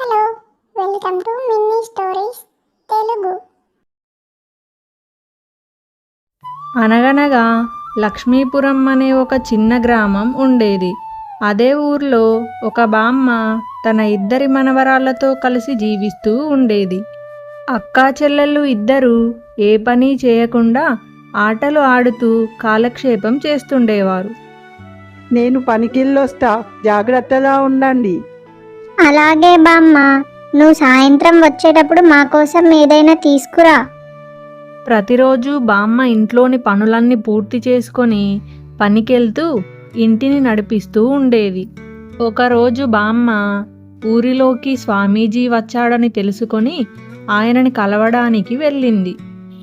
Hello welcome to mini stories Telugu. అనగనగా లక్ష్మీపురం అనే ఒక చిన్న గ్రామం ఉండేది. అదే ఊర్లో ఒక బామ్మ తన ఇద్దరి మనవరాళ్ళతో కలిసి జీవిస్తూ ఉండేది. అక్కా చెల్లెళ్ళు ఇద్దరూ ఏ పని చేయకుండా ఆటలు ఆడుతూ కాలక్షేపం చేస్తుండేవారు. నేను పనికిళ్ళొస్తా జాగ్రత్తగా ఉండండి. అలాగే బామ్మ నువ్వు సాయంత్రం వచ్చేటప్పుడు మా కోసం ఏదైనా తీసుకురా. ప్రతిరోజు బామ్మ ఇంట్లోని పనులన్నీ పూర్తి చేసుకొని పనికెళ్తూ ఇంటిని నడిపిస్తూ ఉండేది. ఒకరోజు బామ్మ ఊరిలోకి స్వామీజీ వచ్చాడని తెలుసుకొని ఆయనని కలవడానికి వెళ్ళింది.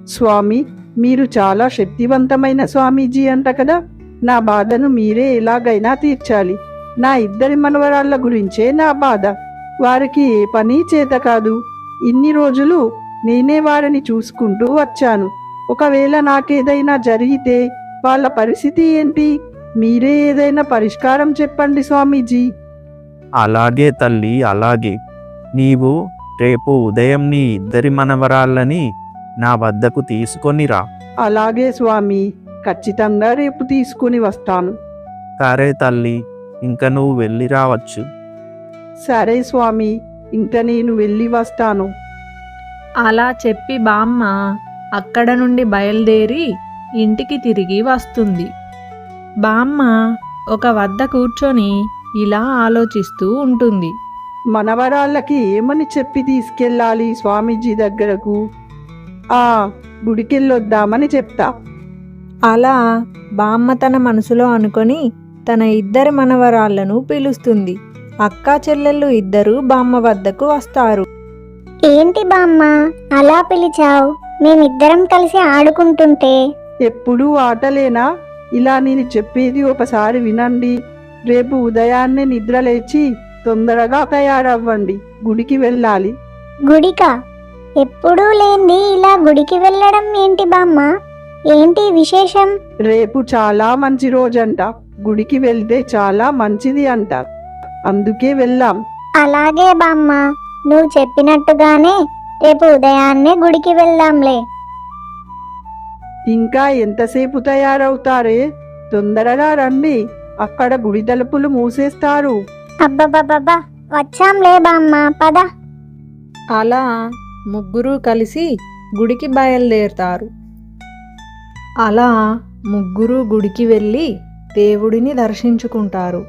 స్వామి మీరు చాలా శక్తివంతమైన స్వామీజీ అంట కదా? నా బాధను మీరే ఎలాగైనా తీర్చాలి. నా ఇద్దరి మనవరాళ్ళ గురించే నా బాధ. వారికి ఏ పని చేత కాదు. ఇన్ని రోజులు నేనే వారిని చూసుకుంటూ వచ్చాను. ఒకవేళ నాకేదైనా జరిగితే వాళ్ళ పరిస్థితి ఏంటి? మీరే ఏదైనా పరిష్కారం చెప్పండి స్వామీజీ. అలాగే తల్లి అలాగే. నీవు రేపు ఉదయం నీ ఇద్దరి మనవరాళ్ళని నా వద్దకు తీసుకొని రా. అలాగే స్వామి. ఖచ్చితంగా రేపు తీసుకుని వస్తాను. సరే తల్లి. ఇంక నువ్వు వెళ్ళి రావచ్చు. సరే స్వామి ఇంక నేను వెళ్ళి వస్తాను. అలా చెప్పి బామ్మ అక్కడ నుండి బయలుదేరి ఇంటికి తిరిగి వస్తుంది. బామ్మ ఒక వద్ద కూర్చొని ఇలా ఆలోచిస్తూ ఉంటుంది. మనవరాళ్ళకి ఏమని చెప్పి తీసుకెళ్ళాలి స్వామీజీ దగ్గరకు? ఆ గుడికెళ్ళొద్దామని చెప్తా. అలా బామ్మ తన మనసులో అనుకొని తన ఇద్దరి మనవరాళ్ళను పిలుస్తుంది. అక్కా చెల్లెళ్ళు ఇద్దరు బామ్మ వద్దకు వస్తారు. ఏంటి బామ్మ అలా పిలిచావు? మేమిద్దరం కలిసి ఆడుకుంటుంటే? ఎప్పుడూ ఆటలేనా? ఇలా నేను చెప్పేది ఒకసారి వినండి. రేపు ఉదయాన్నే నిద్ర లేచి తొందరగా తయారవ్వండి. గుడికి వెళ్ళాలి. గుడిక? ఎప్పుడూ లేంది ఇలా గుడికి వెళ్ళడం ఏంటి బామ్మ? ఏంటి విశేషం? రేపు చాలా మంచి రోజంట. గుడికి వెళ్తే చాలా మంచిది అంట. అందుకే వెళ్ళాం. అలాగే బామ్మ నువ్వు చెప్పినట్టుగానే రేపు ఉదయాన్నే గుడికి వెళ్దాంలే. ఇంకా ఎంతసేపు తయారవుతారే? తొందరగా రండి. అక్కడ గుడి తలుపులు మూసేస్తారు. అబ్బబ్బబ్బబ్బా వచ్చాంలే బామ్మ పద. అలా ముగ్గురు కలిసి గుడికి బయలుదేరుతారు. అలా ముగ్గురు గుడికి వెళ్ళి దేవుడిని దర్శించుకుంటారు.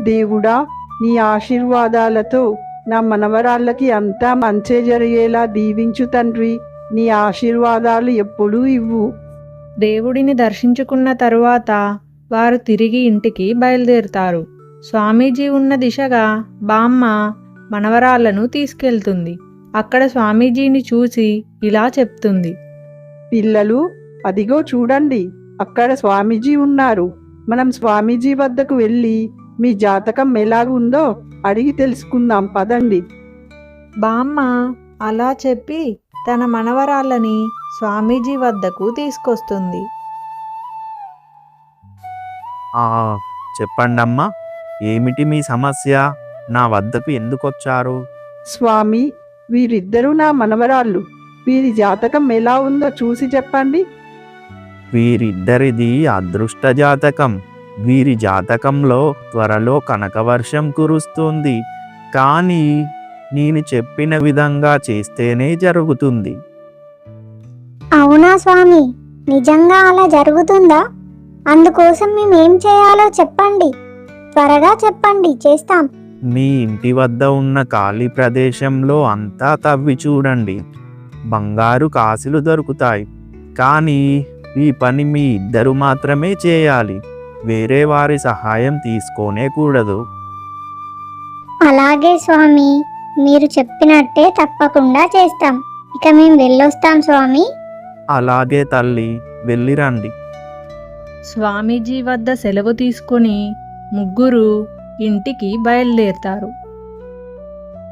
దేవుడా నీ ఆశీర్వాదాలతో నా మనవరాళ్ళకి అంతా మంచే జరిగేలా దీవించు తండ్రి. నీ ఆశీర్వాదాలు ఎప్పుడూ ఇవ్వు. దేవుడిని దర్శించుకున్న తరువాత వారు తిరిగి ఇంటికి బయలుదేరుతారు. స్వామీజీ ఉన్న దిశగా బామ్మ మనవరాళ్ళను తీసుకెళ్తుంది. అక్కడ స్వామీజీని చూసి ఇలా చెప్తుంది. పిల్లలు అదిగో చూడండి. అక్కడ స్వామీజీ ఉన్నారు. మనం స్వామీజీ వద్దకు వెళ్ళి మీ జాతకం ఎలాగుందో అడిగి తెలుసుకుందాం పదండి. బామ్మ అలా చెప్పి తన మనవరాళ్ళని స్వామీజీ వద్దకు తీసుకొస్తుంది. ఆ చెప్పండమ్మా ఏమిటి మీ సమస్య? నా వద్దకు ఎందుకొచ్చారు? స్వామి వీరిద్దరూ నా మనవరాళ్ళు. వీరి జాతకం ఎలా ఉందో చూసి చెప్పండి. వీరిద్దరిది అదృష్ట జాతకం వీరి జాతకంలో త్వరలో కనకవర్షం కురుస్తుంది. కానీ నేను చెప్పిన విధంగా చేస్తేనే జరుగుతుంది. అవునా స్వామి? నిజంగా అలా జరుగుతుందా? అందుకోసం మేమేం చేయాలో చెప్పండి. త్వరగా చెప్పండి చేస్తాం. మీ ఇంటి వద్ద ఉన్న ఖాళీ ప్రదేశంలో అంతా తవ్వి చూడండి. బంగారు కాసులు దొరుకుతాయి. కానీ ఈ పని మీ ఇద్దరు మాత్రమే చేయాలి. వేరే వారి సహాయం తీసుకోనే కూడదు. అలాగే స్వామి. మీరు చెప్పినట్టే తప్పకుండా చేస్తాం. ఇక మేము వెళ్ళొస్తాం స్వామి. అలాగే తల్లి. వెళ్ళిరండి. స్వామీజీ వద్ద సెలవు తీసుకొని ముగ్గురు ఇంటికి బయలుదేరుతారు.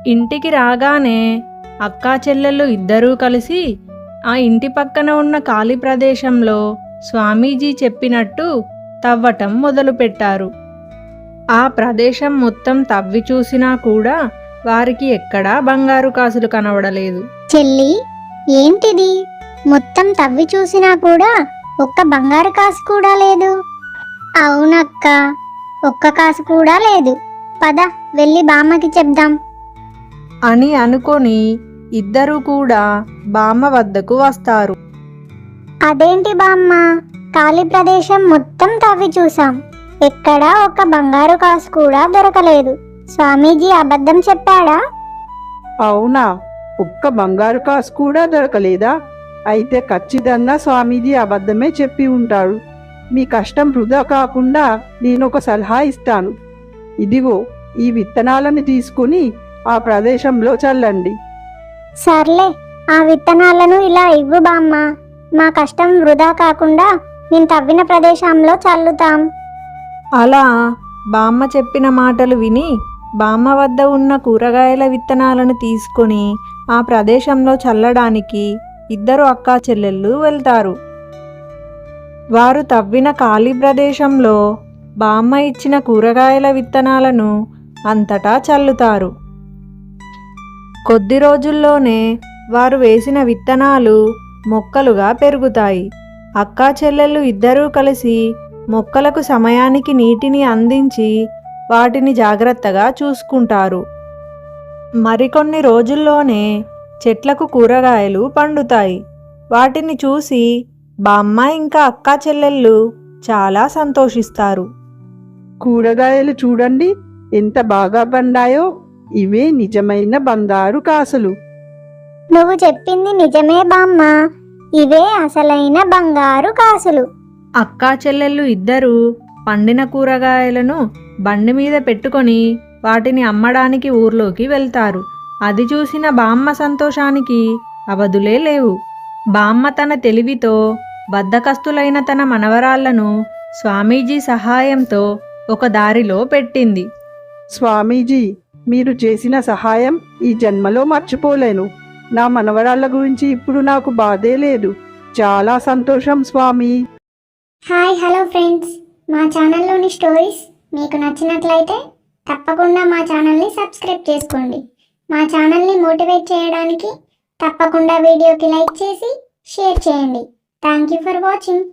ఇంటికి రాగానే అక్కా చెల్లెళ్ళు ఇద్దరూ కలిసి ఆ ఇంటి పక్కన ఉన్న ఖాళీ ప్రదేశంలో స్వామీజీ చెప్పినట్టు తవ్వటం మొదలుపెట్టారు. ఆ ప్రదేశం మొత్తం తవ్వి చూసినా కూడా వారికి ఎక్కడా బంగారు కాసులు కనబడలేదు. చెల్లి ఏంటిది? మొత్తం తవ్వి చూసినా కూడా ఒక్క బంగారు కాసు కూడా లేదు. అవునక్క ఒక్క కాసు కూడా లేదు. పద వెళ్ళి బామ్మకి చెప్దాం. అని అనుకొని ఇద్దరూ కూడా బామ్మ వద్దకు వస్తారు. అదేంటి బామ్మ? ఖాళీ ప్రదేశం మొత్తం తవ్వి చూసాం ఎక్కడా ఒక్క బంగారు కాసు కూడా దొరకలేదు. స్వామీజీ అబద్ధం చెప్పాడా? అవునా ఒక్క బంగారు కాసు కూడా దొరకలేదా? అయితే ఖచ్చితంగా స్వామీజీ అబద్ధమే చెప్పి ఉంటాడు. మీ కష్టం వృధా కాకుండా నేను ఒక సలహా ఇస్తాను. ఇదిగో ఈ విత్తనాలను తీసుకుని ఆ ప్రదేశంలో చల్లండి. సర్లే ఆ విత్తనాలను ఇలా ఇవ్వు బామ్మ. మా కష్టం వృధా కాకుండా నేను తవ్విన ప్రదేశంలో చల్లుతాం. అలా బామ్మ చెప్పిన మాటలు విని బామ్మ వద్ద ఉన్న కూరగాయల విత్తనాలను తీసుకొని ఆ ప్రదేశంలో చల్లడానికి ఇద్దరు అక్కా చెల్లెళ్ళు వెళ్తారు. వారు తవ్విన ఖాళీ ప్రదేశంలో బామ్మ ఇచ్చిన కూరగాయల విత్తనాలను అంతటా చల్లుతారు. కొద్ది రోజుల్లోనే వారు వేసిన విత్తనాలు మొక్కలుగా పెరుగుతాయి. అక్కా చెల్లెళ్ళు ఇద్దరూ కలిసి మొక్కలకు సమయానికి నీటిని అందించి వాటిని జాగ్రత్తగా చూసుకుంటారు. మరికొన్ని రోజుల్లోనే చెట్లకు కూరగాయలు పండుతాయి. వాటిని చూసి బామ్మ ఇంకా అక్కా చెల్లెళ్ళు చాలా సంతోషిస్తారు. కూరగాయలు చూడండి ఎంత బాగా పండాయో. ఇవే నిజమైన బంగారు కాసులు. నువ్వు చెప్పింది నిజమే బామ్మ. ఇవే అసలైన బంగారు కాసులు. అక్కా చెల్లెళ్ళు ఇద్దరూ పండిన కూరగాయలను బండి మీద పెట్టుకొని వాటిని అమ్మడానికి ఊర్లోకి వెళ్తారు. అది చూసిన బామ్మ సంతోషానికి అవధులే లేవు. బామ్మ తన తెలివితో బద్దకస్తులైన తన మనవరాళ్ళను స్వామీజీ సహాయంతో ఒక దారిలో పెట్టింది. స్వామీజీ మీరు చేసిన సహాయం ఈ జన్మలో మర్చిపోలేను. నా మనవరాళ్ళ గురించి ఇప్పుడు నాకు బాధే లేదు. చాలా సంతోషం స్వామి. Hi hello friends. మా ఛానల్లోని స్టోరీస్ మీకు నచ్చినట్లయితే తప్పకుండా మా ఛానల్ని సబ్స్క్రైబ్ చేసుకోండి. మా ఛానల్ని మోటివేట్ చేయడానికి తప్పకుండా వీడియోకి లైక్ చేసి షేర్ చేయండి. Thank you for watching.